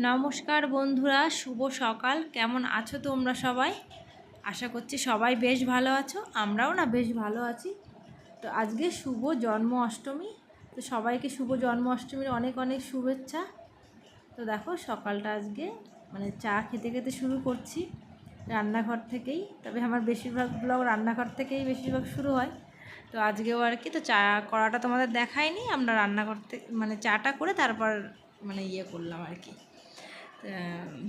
নমস্কার বন্ধুরা, শুভ সকাল। কেমন আছো তোমরা সবাই? আশা করছি সবাই বেশ ভালো আছো, আমরাও না বেশ ভালো আছি। তো আজকে শুভ জন্ম অষ্টমী তো সবাইকে শুভ জন্ম অষ্টমীর অনেক অনেক শুভেচ্ছা। তো দেখো, সকালটা আজকে মানে চা খেতে খেতে শুরু করছি রান্নাঘর থেকেই। তবে আমার বেশিরভাগ ব্লগ রান্নাঘর থেকেই বেশিরভাগ শুরু হয়। তো আজকেও আর কি, তো চা করাটা তোমাদের দেখায়নি আমরা রান্নাঘর থেকে মানে চাটা করে তারপর মানে ইয়ে করলাম আর কি।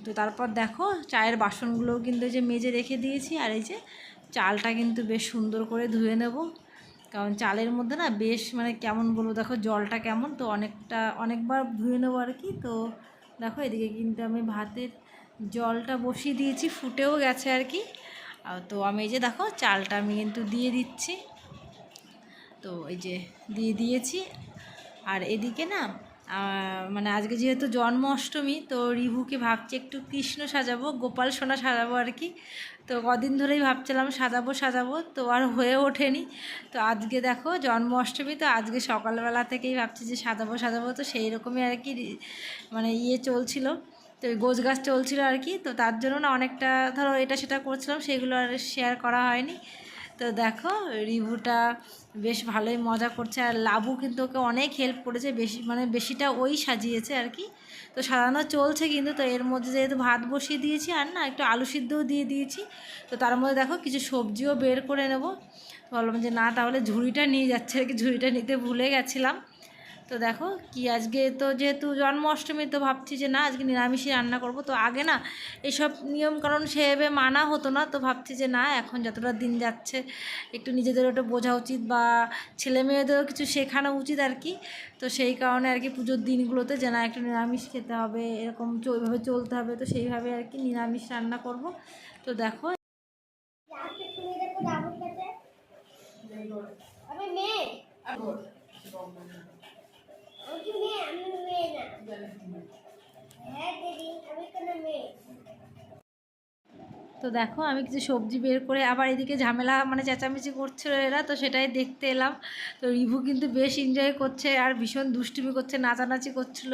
তো তারপর দেখো, চায়ের বাসনগুলোও কিন্তু যে মেজে রেখে দিয়েছি, আর এই যে চালটা কিন্তু বেশ সুন্দর করে ধুয়ে নেব। কারণ চালের মধ্যে না বেশ মানে কেমন বলব, দেখো জলটা কেমন, তো অনেকটা, অনেকবার ধুয়ে নেব আর কি। তো দেখো, এদিকে কিন্তু আমি ভাতের জলটা বসিয়ে দিয়েছি, ফুটেও গেছে আর কি। তো আমি এই যে দেখো, চালটা আমি কিন্তু দিয়ে দিচ্ছি। তো এই যে দিয়ে দিয়েছি। আর এদিকে না মানে আজকে যেহেতু জন্ম অষ্টমী তো রিভুকে ভাবছি একটু কৃষ্ণ সাজাবো, গোপাল সোনা সাজাবো আর কি। তো কদিন ধরেই ভাবছিলাম সাজাবো সাজাবো, তো আর হয়ে ওঠেনি। তো আজকে দেখো জন্ম অষ্টমী তো আজকে সকালবেলা থেকেই ভাবছি যে সাজাবো সাজাবো, তো সেই রকমই আর কি মানে ইয়ে চলছিল। তো গোছ গাছ চলছিল আর কি, তো তার জন্য না অনেকটা, ধরো এটা সেটা করছিলাম, সেগুলো আর শেয়ার করা হয়নি। তো দেখো, রিভুটা বেশ ভালোই মজা করছে, আর লাবু কিন্তু ওকে অনেক হেল্প করেছে, বেশি মানে বেশিটা ওই সাজিয়েছে আর কি। তো সাজানো চলছে কিন্তু, তো এর মধ্যে যেহেতু ভাত বসিয়ে দিয়েছি, আর না একটু আলু সিদ্ধও দিয়ে দিয়েছি, তো তার মধ্যে দেখো কিছু সবজিও বের করে নেব। বললাম যে না, তাহলে ঝুড়িটা নিয়ে যাচ্ছে আর কি, ঝুড়িটা নিতে ভুলে গেছিলাম। তো দেখো কি আজকে তো যেহেতু জন্ম অষ্টমী তো ভাবছি যে না, আজকে নিরামিষই রান্না করব। তো আগে না এইসব নিয়ম কারণ সেভাবে মানা হতো না, তো ভাবছি যে না, এখন যতটা দিন যাচ্ছে একটু নিজেদেরও একটু বোঝা উচিত বা ছেলে মেয়েদেরও কিছু শেখানো উচিত আর কি। তো সেই কারণে আর কি পুজোর দিনগুলোতে যে না, একটু নিরামিষ খেতে হবে, এরকম ওইভাবে চলতে হবে, তো সেইভাবে আর কি নিরামিষ রান্না করব। তো দেখো আমি মেয়ে। কি মেয়ে আমি মেয়ে না হ্যাঁ দিদি আমি কোনো মেয়ে তো দেখো, আমি কিছু সবজি বের করে আবার এদিকে ঝামেলা মানে চেঁচামেচি করছিল এরা, তো সেটাই দেখতে এলাম। তো রিভু কিন্তু বেশ এনজয় করছে আর ভীষণ দুষ্টুমি করছে, নাচানাচি করছিল।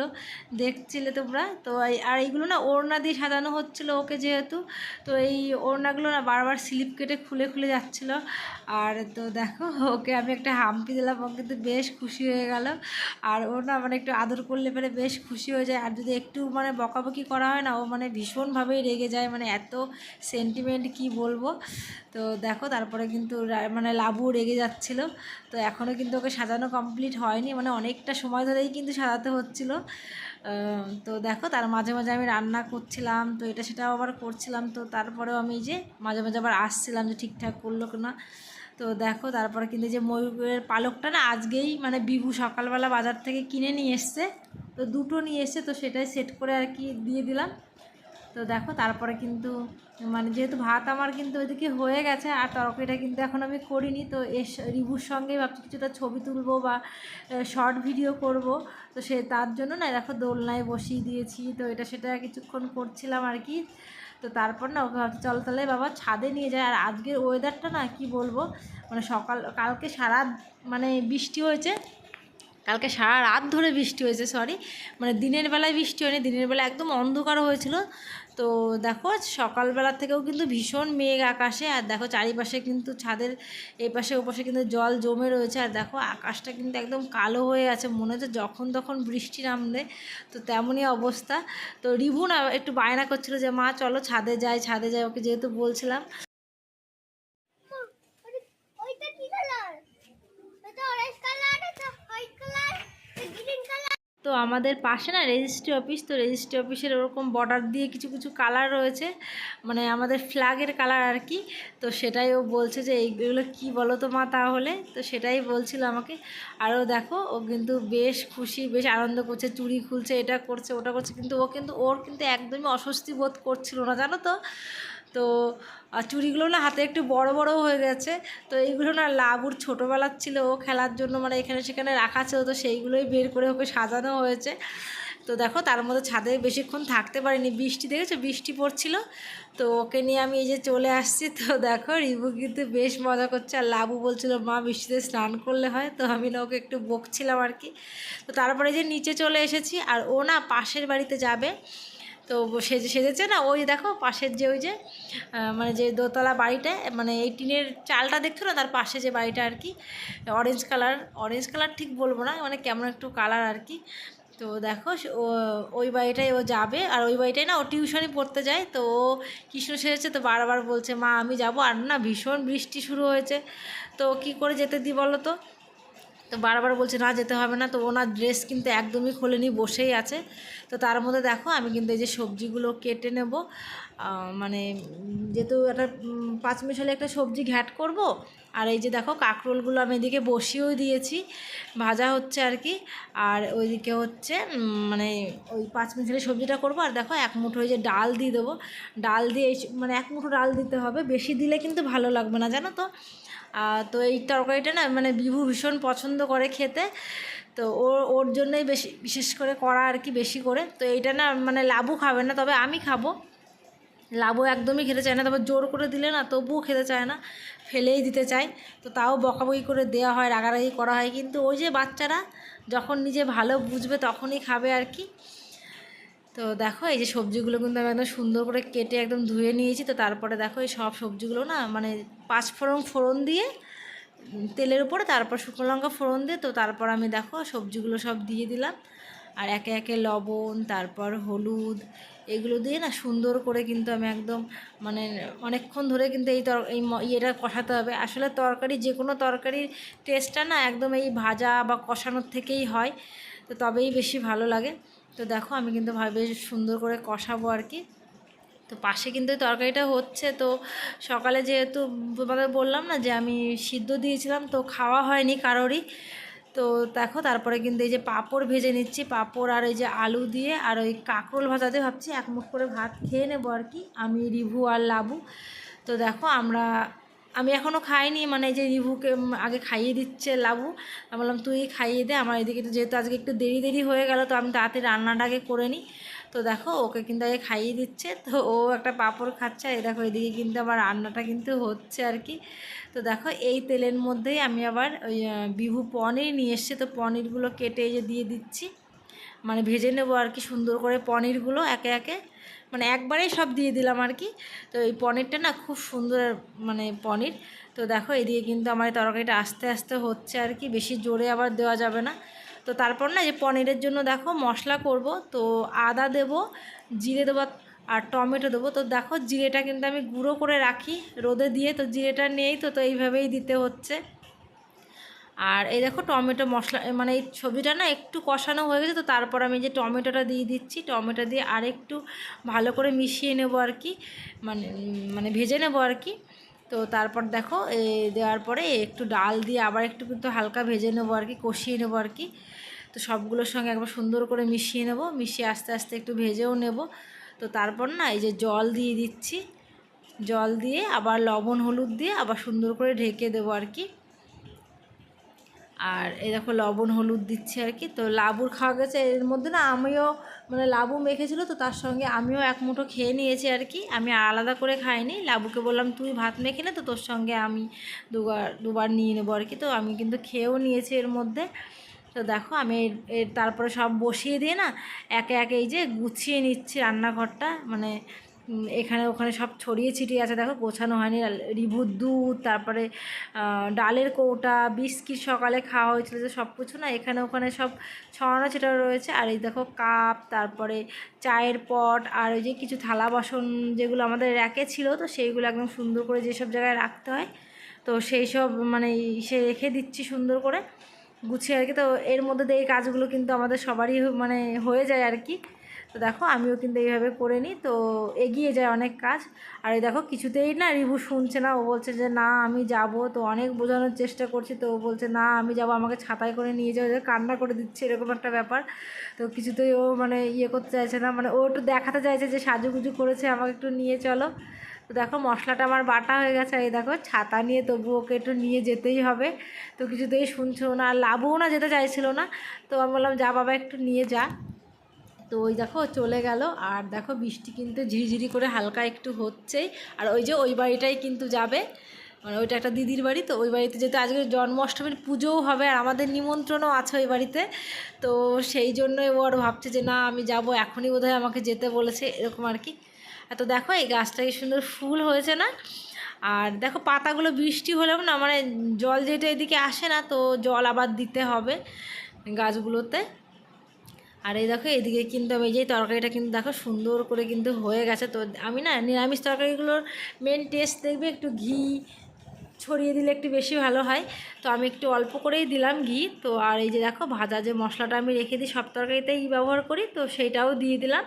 দেখছিলে তোমরা? তো আর এইগুলো না ওড়না দিয়ে সাজানো হচ্ছিল ওকে যেহেতু। তো এই ওড়নাগুলো না বারবার স্লিপ কেটে খুলে খুলে যাচ্ছিল। আর তো দেখো, ওকে আমি একটা হাম্পি দিলাম, ও কিন্তু বেশ খুশি হয়ে গেল। আর ও না মানে একটু আদর করলে পরে বেশ খুশি হয়ে যায়। আর যদি একটু মানে বকাবকি করা হয় না, ও মানে ভীষণভাবেই রেগে যায় মানে এত সেন্টিমেন্ট কি বলব? তো দেখো, তারপরে কিন্তু মানে লাবু রেগে যাচ্ছিল। তো এখনও কিন্তু ওকে সাজানো কমপ্লিট হয়নি মানে অনেকটা সময় ধরেই কিন্তু সাজাতে হচ্ছিল। তো দেখো, তার মাঝে মাঝে আমি রান্না করছিলাম, তো এটা সেটাও আবার করছিলাম। তো তারপরেও আমি যে মাঝে মাঝে আবার আসছিলাম যে ঠিকঠাক করল কিনা তো দেখো, তারপরে কিন্তু যে ময়ূরের পালকটা না আজকেই মানে বিভু সকালবেলা বাজার থেকে কিনে নিয়ে এসছে। তো দুটো নিয়ে এসছে, তো সেটাই সেট করে আর কি দিয়ে দিলাম। তো দেখো, তারপরে কিন্তু মানে যেহেতু ভাত আমার কিন্তু ওইদিকে হয়ে গেছে, আর তরকারিটা কিন্তু এখন আমি করিনি, তো এস, রিভুর সঙ্গেই ভাবছি কিছুটা ছবি তুলবো বা শর্ট ভিডিও করব। তো সে, তার জন্য না, দেখো দোলনায় বসিয়ে দিয়েছি, তো এটা সেটা কিছুক্ষণ করছিলাম আর কি। তো তারপর না, ওকে ভাবছি, চল তাহলে বাবা ছাদে নিয়ে যায় আর আজকের ওয়েদারটা না, কি বলব মানে সকাল, কালকে সারা মানে বৃষ্টি হয়েছে কালকে সারা রাত ধরে বৃষ্টি হয়েছে সরি মানে দিনের বেলায় বৃষ্টি হয়নি, দিনের বেলা একদম অন্ধকার হয়েছিল। তো দেখো সকালবেলা থেকেও কিন্তু ভীষণ মেঘ আকাশে, আর দেখো চারিপাশে কিন্তু ছাদের এই পাশে ও পাশে কিন্তু জল জমে রয়েছে, আর দেখো আকাশটা কিন্তু একদম কালো হয়ে আছে, মনে হচ্ছে যখন তখন বৃষ্টি নামবে, তো তেমনই অবস্থা। তো রিভু না একটু বায়না করছিল যে, মা, চলো ছাদে যাই ছাদে যাই। ওকে যেহেতু বলছিলাম ওইটা কি কালার ওটা অরেঞ্জ কালার এটা হোয়াইট কালার গ্রিন কালার তো আমাদের পাশে না রেজিস্ট্রি অফিস তো রেজিস্ট্রি অফিসের ওরকম বর্ডার দিয়ে কিছু কিছু কালার রয়েছে। মানে আমাদের ফ্ল্যাগের কালার আর কি। তো সেটাই ও বলছে যে এইগুলো কি বলো তো মা তাহলে? তো সেটাই বলছিল আমাকে। আরও দেখো, ও কিন্তু বেশ খুশি, বেশ আনন্দ করছে চুরি খুলছে, এটা করছে, ওটা করছে। কিন্তু ও কিন্তু, ওর কিন্তু একদমই অস্বস্তি বোধ করছিল না, জানো তো? তো, আর চুড়িগুলো না হাতে একটু বড় বড় হয়ে গেছে। তো এইগুলো না লাবুর ছোটোবেলার ছিল, ও খেলার জন্য মানে এখানে সেখানে রাখা ছিল, তো সেইগুলোই বের করে ওকে সাজানো হয়েছে। তো দেখো, তার মধ্যে ছাদে বেশিক্ষণ থাকতে পারিনি। বৃষ্টি দেখেছ? বৃষ্টি পড়ছিল। তো ওকে নিয়ে আমি এই যে চলে আসছি। তো দেখো রিভু কিন্তু বেশ মজা করছে। আর লাবু বলছিল, মা, বৃষ্টিতে স্নান করলে হয়? তো আমি না ওকে একটু বকছিলাম আর কি। তো তারপরে যে নিচে চলে এসেছি, আর ও না পাশের বাড়িতে যাবে। তো সেজে সেজেছে না, ওই দেখো পাশের যে ওই যে মানে যে দোতলা বাড়িটা মানে এই টিনের চালটা দেখছ না, তার পাশে যে বাড়িটা আর কি অরেঞ্জ কালার অরেঞ্জ কালার ঠিক বলব না মানে কেমন একটু কালার আর কি। তো দেখো ওই বাড়িটায় ও যাবে, আর ওই বাড়িটায় না ও টিউশনই পড়তে যায়, তো ও কৃষ্ণ সেরেছে তো বারবার বলছে, মা, আমি যাব। আর না ভীষণ বৃষ্টি শুরু হয়েছে, তো কি করে যেতে দিই বলো তো? তো বারবার বলছে, না যেতে হবে না। তো ওনার ড্রেস কিন্তু একদমই খোলেনি, বসেই আছে। তো তার মধ্যে দেখো, আমি কিন্তু এই যে সবজিগুলো কেটে নেব। মানে যেহেতু একটা পাঁচ মিশালি একটা সবজি ঘ্যাট করব, আর এই যে দেখো, কাঁকরোলগুলো আমি এদিকে বসিয়েও দিয়েছি। ভাজা হচ্ছে আর কি, আর ওইদিকে হচ্ছে মানে ওই পাঁচ মিশালি সবজিটা করব। আর দেখো, এক মুঠো ওই যে ডাল দিয়ে দেবো। ডাল দিয়ে মানে এক মুঠো ডাল দিতে হবে, বেশি দিলে কিন্তু ভালো লাগবে না, জানো তো? তো এই তরকারিটা না মানে বিভু ভীষণ পছন্দ করে খেতে। তো ওর ওর জন্যই বেশি, বিশেষ করে করা আর কি বেশি করে। তো এইটা না মানে লাবু খাবে না, তবে আমি খাব। লাবু একদমই খেতে চায় না, তবে জোর করে দিলে না তবুও খেতে চায় না, ফেলেই দিতে চায়। তো তাও বকাবকি করে দেওয়া হয়, রাগারাগি করা হয়। কিন্তু ওই যে বাচ্চারা যখন নিজে ভালো বুঝবে তখনই খাবে আর কি। তো দেখো, এই যে সবজিগুলো কিন্তু আমি একদম সুন্দর করে কেটে একদম ধুয়ে নিয়েছি। তো তারপরে দেখো, এই সব সবজিগুলো না মানে পাঁচ ফোড়ন ফোড়ন দিয়ে, তেলের উপরে, তারপর শুকনো লঙ্কা ফোড়ন দিয়ে, তো তারপর আমি দেখো, সবজিগুলো সব দিয়ে দিলাম। আর একে একে লবণ, তারপর হলুদ, এগুলো দিয়ে না সুন্দর করে কিন্তু আমি একদম মানে অনেকক্ষণ ধরে কিন্তু এই তর, এই ইয়েটা কষাতে হবে। আসলে তরকারি, যে কোনো তরকারির টেস্টটা না একদম এই ভাজা বা কষানোর থেকেই হয়। তো তবেই বেশি ভালো লাগে। তো দেখো আমি কিন্তু ভাবে সুন্দর করে কষাবো আর কি। তো পাশে কিন্তু তরকারিটা হচ্ছে, তো সকালে যেহেতু তোমাদের বললাম না যে আমি সিদ্ধ দিয়েছিলাম, তো খাওয়া হয়নি কারোরই। তো দেখো তারপরে কিন্তু এই যে পাঁপড় ভেজে নিচ্ছি, পাঁপড় আর এই যে আলু দিয়ে আর ওই কাঁকরোল ভাজাতে ভাবছি, এক মুখ করে ভাত খেয়ে নেব আর কি, আমি, রিভু আর লাবু। তো দেখো আমরা আমি এখনও খাইনি মানে এই যে রিভুকে আগে খাইয়ে দিচ্ছে লাবু। আমি বললাম, তুই খাইয়ে দে, আমার এদিকে যেহেতু আজকে একটু দেরি দেরি হয়ে গেল, তো আমি তাড়াতাড়ি রান্নাটা আগে করে নিই। তো দেখো, ওকে কিন্তু আগে খাইয়ে দিচ্ছে, তো ও একটা পাঁপড় খাচ্ছে এই দেখো, এদিকে কিন্তু আমার রান্নাটা কিন্তু হচ্ছে আর কি। তো দেখো, এই তেলের মধ্যেই আমি আবার ওই বিভু পনির নিয়ে এসছে, তো পনিরগুলো কেটে যে দিয়ে দিচ্ছি। মানে ভেজে নেব আর কি সুন্দর করে পনিরগুলো একে একে। মানে একবারেই সব দিয়ে দিলাম আর কি। তো এই পনিরটা না খুব সুন্দর মানে পনির। তো দেখো এদিকে কিন্তু আমার তরকারিটা আস্তে আস্তে হচ্ছে আর কি, বেশি জোরে আবার দেওয়া যাবে না। তো তারপর না যে পনিরের জন্য দেখো মশলা করব, তো আদা দেব, জিরে দেবো আর টমেটো দেবো। তো দেখো জিরেটা কিন্তু আমি গুঁড়ো করে রাখি, রোদে দিয়ে তো জিরেটা নেই তো তো এইভাবেই দিতে হচ্ছে। আর এই দেখো টমেটো মশলা মানে এই সবজিটা না একটু কষানো হয়ে গেছে, তো তারপর আমি যে টমেটোটা দিয়ে দিচ্ছি, টমেটো দিয়ে আর একটু ভালো করে মিশিয়ে নেব আর কি মানে মানে ভেজে নেব আর কি। তো তারপর দেখো দেওয়ার পরে একটু ডাল দিয়ে আবার একটু কিন্তু হালকা ভেজে নেব আর কি, কষিয়ে নেব আর কি। তো সবগুলোর সঙ্গে একবার সুন্দর করে মিশিয়ে নেব, মিশিয়ে আস্তে আস্তে একটু ভেজেও নেব। তো তারপর না এই যে জল দিয়ে দিচ্ছি, জল দিয়ে আবার লবণ, হলুদ দিয়ে আবার সুন্দর করে ঢেকে দেবো আর কি। আর এই দেখো লবণ, হলুদ দিচ্ছে আর কি। তো লাবুর খাওয়া গেছে। এর মধ্যে না আমিও মানে লাবু মেখেছিল তো তার সঙ্গে আমিও এক মুঠো খেয়ে নিয়েছি আর কি। আমি আলাদা করে খাইনি। লাবুকে বললাম, তুই ভাত মেখে নে তো তোর সঙ্গে আমি দুবার দুবার নিয়ে নেব আর কি। তো আমি কিন্তু খেয়েও নিয়েছি এর মধ্যে। তো দেখো আমি এর- তারপরে সব বসিয়ে দিয়ে না একে একে এই যে গুছিয়ে নিচ্ছি রান্নাঘরটা। মানে এখানে ওখানে সব ছড়িয়ে ছিটিয়ে আছে। দেখো, গোছানো হয়নি। রিভুর দুধ, তারপরে ডালের কৌটা, বিস্কিট সকালে খাওয়া হয়েছিল যে সব কিছু না, এখানে ওখানে সব ছড়ানো ছিটানো রয়েছে। আর এই দেখো, কাপ, তারপরে চায়ের পট, আর ওই যে কিছু থালা বাসন যেগুলো আমাদের র্যাকে ছিল, তো সেইগুলো একদম সুন্দর করে যেসব জায়গায় রাখতে হয়, তো সেই সব মানে সে রেখে দিচ্ছি সুন্দর করে। গুছিয়ে আর কি, তো এর মধ্যে দিয়ে এই কাজগুলো কিন্তু আমাদের সবারই মানে হয়ে যায় আর কি। তো দেখো, আমিও কিন্তু এইভাবে করে নিই। তো এগিয়ে যায় অনেক কাজ। আর এই দেখো, কিছুতেই না রিভু শুনছে না। ও বলছে যে, না, আমি যাব। তো অনেক বোঝানোর চেষ্টা করছি। তো ও বলছে, না, আমি যাব। আমাকে ছাতায় করে নিয়ে যাও। কান্না করে দিচ্ছে, এরকম একটা ব্যাপার। তো কিছুতেই ও মানে ইয়ে করতে চাইছে না। মানে ও একটু দেখাতে চাইছে যে, সাজুগুজু করেছে, আমাকে একটু নিয়ে চলো। তো দেখো, মশলাটা আমার বাটা হয়ে গেছে। এই দেখো, ছাতা নিয়ে তবু ওকে একটু নিয়ে যেতেই হবে। তো কিছুতেই শুনছো না। লাভও না যেতে চাইছিল না। তো আমি বললাম, যা বাবা, একটু নিয়ে যা। তো ওই দেখো চলে গেল। আর দেখো বৃষ্টি কিন্তু ঝিরিঝিরি করে হালকা একটু হচ্ছেই। আর ওই যে ওই বাড়িটাই কিন্তু যাবে। মানে ওইটা একটা দিদির বাড়ি, তো ওই বাড়িতে যেহেতু আজকে জন্মাষ্টমীর পুজোও হবে আর আমাদের নিমন্ত্রণও আছে ওই বাড়িতে, তো সেই জন্যই ও আর ভাবছে যে না, আমি যাব, এখনই বোধহয় আমাকে যেতে বলেছে, এরকম আর কি। আর তো দেখো এই গাছটা কি সুন্দর ফুল হয়েছে না? আর দেখো পাতাগুলো বৃষ্টি হলেও না মানে জল যেটা এদিকে আসে না, তো জল আবার দিতে হবে গাছগুলোতে। আর এই দেখো, এদিকে কিন্তু আমি যে তরকারিটা কিন্তু দেখো সুন্দর করে কিন্তু হয়ে গেছে। তো আমি না নিরামিষ তরকারিগুলোর মেন টেস্ট দেখবে একটু ঘি ছড়িয়ে দিলে একটু বেশি ভালো হয়। তো আমি একটু অল্প করেই দিলাম ঘি। তো আর এই যে দেখো, ভাজা যে মশলাটা আমি রেখে দিই, সব তরকারিতেই ব্যবহার করি। তো সেইটাও দিয়ে দিলাম।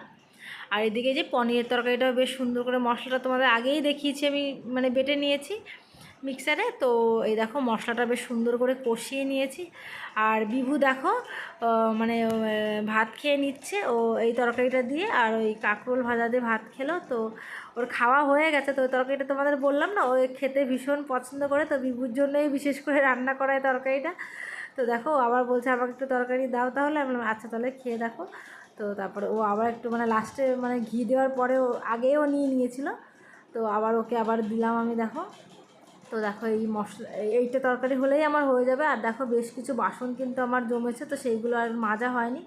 আর এদিকে যে পনিরের তরকারিটাও বেশ সুন্দর করে মশলাটা তোমাদের আগেই দেখিয়েছি আমি মানে বেটে নিয়েছি। মিক্সারে। তো এই দেখো মশলাটা বেশ সুন্দর করে কষিয়ে নিয়েছি। আর বিভু দেখো মানে ভাত খেয়ে নিচ্ছে। ও এই তরকারিটা দিয়ে আর ওই কাঁকরোল ভাজা দিয়ে ভাত খেলো। তো ওর খাওয়া হয়ে গেছে। তো ওই তরকারিটা তোমাদের বললাম না, ও খেতে ভীষণ পছন্দ করে। তো বিভুর জন্যই বিশেষ করে রান্না করা এই তরকারিটা। তো দেখো আবার বলছে, আমাকে একটু তরকারি দাও তাহলে। আমি আচ্ছা তাহলে খেয়ে দেখো। তো তারপরে ও আবার একটু মানে লাস্টে মানে ঘি দেওয়ার পরে ও আগেও নিয়ে নিয়েছিল। তো আবার ওকে আবার দিলাম আমি, দেখো। তো দেখো এই মশলা, এই- এইটা তরকারি হলেই আমার হয়ে যাবে। আর দেখো বেশ কিছু বাসন কিন্তু আমার জমেছে, তো সেইগুলো আর মাজা হয়নি।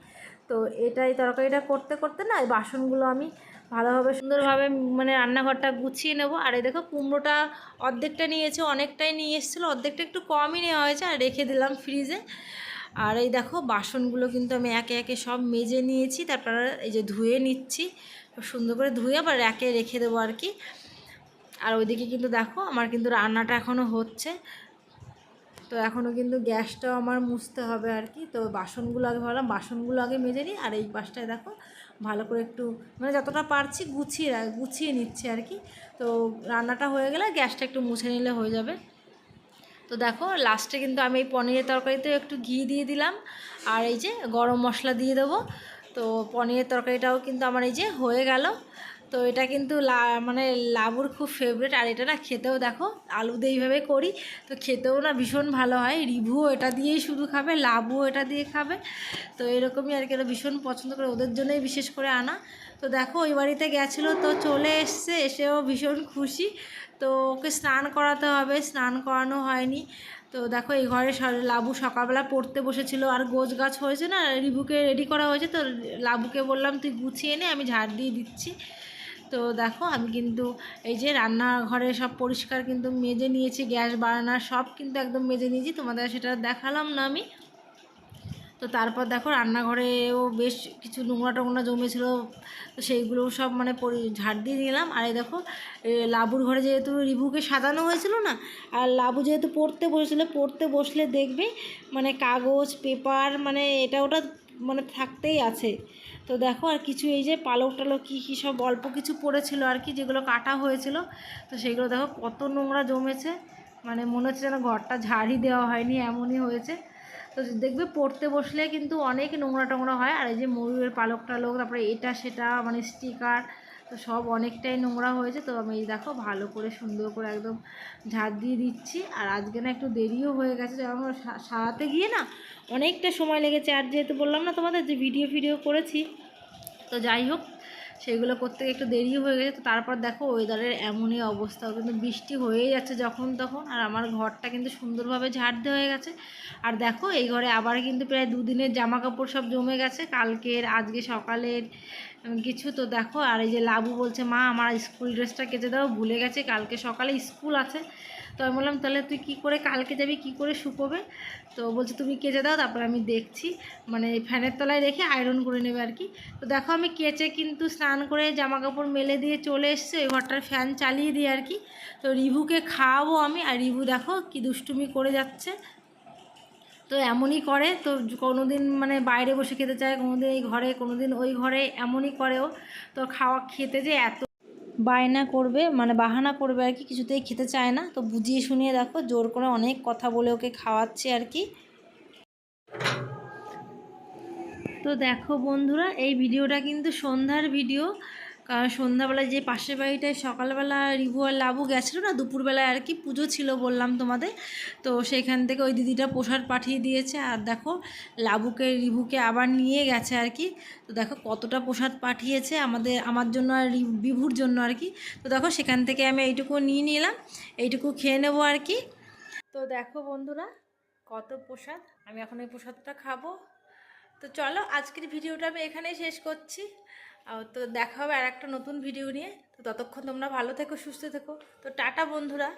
তো এটাই তরকারিটা করতে করতে না এই বাসনগুলো আমি ভালোভাবে সুন্দরভাবে মানে রান্নাঘরটা গুছিয়ে নেব। আর এই দেখো কুমড়োটা অর্ধেকটা নিয়েছে, অনেকটাই নিয়ে এসেছিল, অর্ধেকটা একটু কমই নেওয়া হয়েছে, আর রেখে দিলাম ফ্রিজে। আর এই দেখো বাসনগুলো কিন্তু আমি একে একে সব মেজে নিয়েছি, তারপর এই যে ধুয়ে নিচ্ছি সুন্দর করে ধুয়ে আবার একে রেখে দেবো আর কি। আর ওইদিকে কিন্তু দেখো, আমার কিন্তু রান্নাটা এখনও হচ্ছে। তো এখনও কিন্তু গ্যাসটাও আমার মুছতে হবে আর কি। তো বাসনগুলো আগে ভাবলাম বাসনগুলো আগে মেজে নিই। আর এই পাশটায় দেখো, ভালো করে একটু মানে যতটা পারছি গুছিয়ে গুছিয়ে নিচ্ছে আর কি। তো রান্নাটা হয়ে গেলে গ্যাসটা একটু মুছে নিলে হয়ে যাবে। তো দেখো, লাস্টে কিন্তু আমি এই পনিরের তরকারিতে একটু ঘি দিয়ে দিলাম। আর এই যে গরম মশলা দিয়ে দেবো। তো পনিরের তরকারিটাও কিন্তু আমার এই যে হয়ে গেল। তো এটা কিন্তু মানে লাবুর খুব ফেভারিট আর এটা না খেতেও দেখো, আলু দিয়ে এইভাবে করি, তো খেতেও না ভীষণ ভালো হয়। রিভুও এটা দিয়েই শুধু খাবে, লাবুও এটা দিয়ে খাবে। তো এরকমই আর কি, ওরা ভীষণ পছন্দ করে, ওদের জন্যই বিশেষ করে আনা। তো দেখো, ওই বাড়িতে গেছিল, তো চলে এসছে, এসেও ভীষণ খুশি। তো ওকে স্নান করাতে হবে, স্নান করানো হয়নি। তো দেখো, এই ঘরে লাবু সকালবেলা পড়তে বসেছিল, আর গোছ গাছ হয়েছে না রিবুকে রেডি করা হয়েছে, তো লাবুকে বললাম, তুই গুছিয়ে নে, আমি ঝাড় দিয়ে দিচ্ছি। তো দেখো, আমি কিন্তু এই যে রান্নাঘরে সব পরিষ্কার কিন্তু মেজে নিয়েছি, গ্যাস বারান্না সব কিন্তু একদম মেজে নিয়েছি, তোমাদের সেটা দেখালাম না আমি। তো তারপর দেখো, রান্নাঘরেও বেশ কিছু নোংরা টোংরা জমেছিল, তো সেইগুলোও সব মানে পরি, ঝাড় দিয়ে নিলাম। আর এই দেখো লাবুর ঘরে যেহেতু রিভুকে সাজানো হয়েছিল না, আর লাবু যেহেতু পড়তে বসেছিল, পড়তে বসলে দেখবে মানে কাগজ, পেপার মানে এটা ওটা মানে থাকতেই আছে। তো দেখো আর কিছু এই যে পালক টালক কী কী সব অল্প কিছু পড়েছিল আর কি, যেগুলো কাটা হয়েছিল। তো সেগুলো দেখো কত নোংরা জমেছে। মানে মনে হচ্ছে যেন ঘরটা ঝাড়ি দেওয়া হয়নি, এমনই হয়েছে। তো দেখবে পড়তে বসলে কিন্তু অনেক নোংরা টোংরা হয়। আর এই যে ময়ূরের পালক টালক, তারপরে এটা সেটা মানে স্টিকার তো সব অনেকটাই নোংরা হয়েছে, তো আমি দেখো ভালো করে সুন্দর করে একদম ঝাড় দিয়ে দিচ্ছি। আর আজকে না একটু দেরিও হয়ে গেছে, যেমন সারাতে গিয়ে না অনেকটা সময় লেগেছে। আর যেহেতু বললাম না তোমাদের যে ভিডিও ফিডিও করেছি, তো যাই হোক সেগুলো করতে একটু দেরিও হয়ে গেছে, তো তারপর দেখো ওয়েদারের এমনই অবস্থা। কিন্তু বৃষ্টি হয়েই যাচ্ছে যখন তখন, আর আমার ঘরটা কিন্তু সুন্দরভাবে ঝাড় দেওয়া হয়ে গেছে। আর দেখো এই ঘরে আবার কিন্তু প্রায় দুদিনের জামা কাপড় সব জমে গেছে, কালকের, আজকে সকালের কিছু। তো দেখো, আর এই যে লাবু বলছে, মা, আমার স্কুল ড্রেসটা কেটে দাও, ভুলে গেছে, কালকে সকালে স্কুল আছে। তো আমি বললাম, তাহলে তুই কি করে কালকে যাবি, কি করে শুকোবে? তো বলছে, তুমি কেচে দাও, তারপরে আমি দেখছি। মানে ফ্যানের তলায় রেখে আয়রন করে নেবে আর কি। তো দেখো আমি কেচে কিন্তু স্নান করে জামা কাপড় মেলে দিয়ে চলে এসছে, ওই ঘরটার ফ্যান চালিয়ে দিই আর কি। তো রিভুকে খাওয়াবো আমি, আর রিভু দেখো কি দুষ্টুমি করে যাচ্ছে। তো এমনই করে, তো কোনো দিন মানে বাইরে বসে খেতে চায় কোনো দিন এই ঘরে কোনো দিন ওই ঘরে, এমনই করেও তো খাওয়া খেতে যে এত বায়না করবে মানে বাহানা করবে আর কি, কিছুতেই খেতে চায় না। তো বুঝিয়ে শুনিয়ে দেখো, জোর করে অনেক কথা বলে ওকে খাওয়াচ্ছে আর কি। তো দেখো বন্ধুরা, এই ভিডিওটা কিন্তু সন্ধ্যার ভিডিও। কারণ সন্ধ্যাবেলায় যে পাশের বাড়িটায় সকালবেলা রিভু আর লাবু গেছিল না, দুপুরবেলায় আর কি পুজো ছিল বললাম তোমাদের, তো সেইখান থেকে ওই দিদিটা প্রসাদ পাঠিয়ে দিয়েছে। আর দেখো, লাবুকে, রিভুকে আবার নিয়ে গেছে আর কি। তো দেখো কতটা প্রসাদ পাঠিয়েছে আমাদের, আমার জন্য আর বিভুর জন্য আর কি। তো দেখো সেখান থেকে আমি এইটুকু নিয়ে নিলাম, এইটুকু খেয়ে নেব আর কি। তো দেখো বন্ধুরা, কত প্রসাদ, আমি এখন এই প্রসাদটা খাব। তো চলো আজকের ভিডিওটা আমি এখানেই শেষ করছি। তো দেখা হবে আর একটা নতুন ভিডিও নিয়ে। তো ততক্ষণ তোমরা ভালো থেকো, সুস্থ থেকো। তো টাটা বন্ধুরা।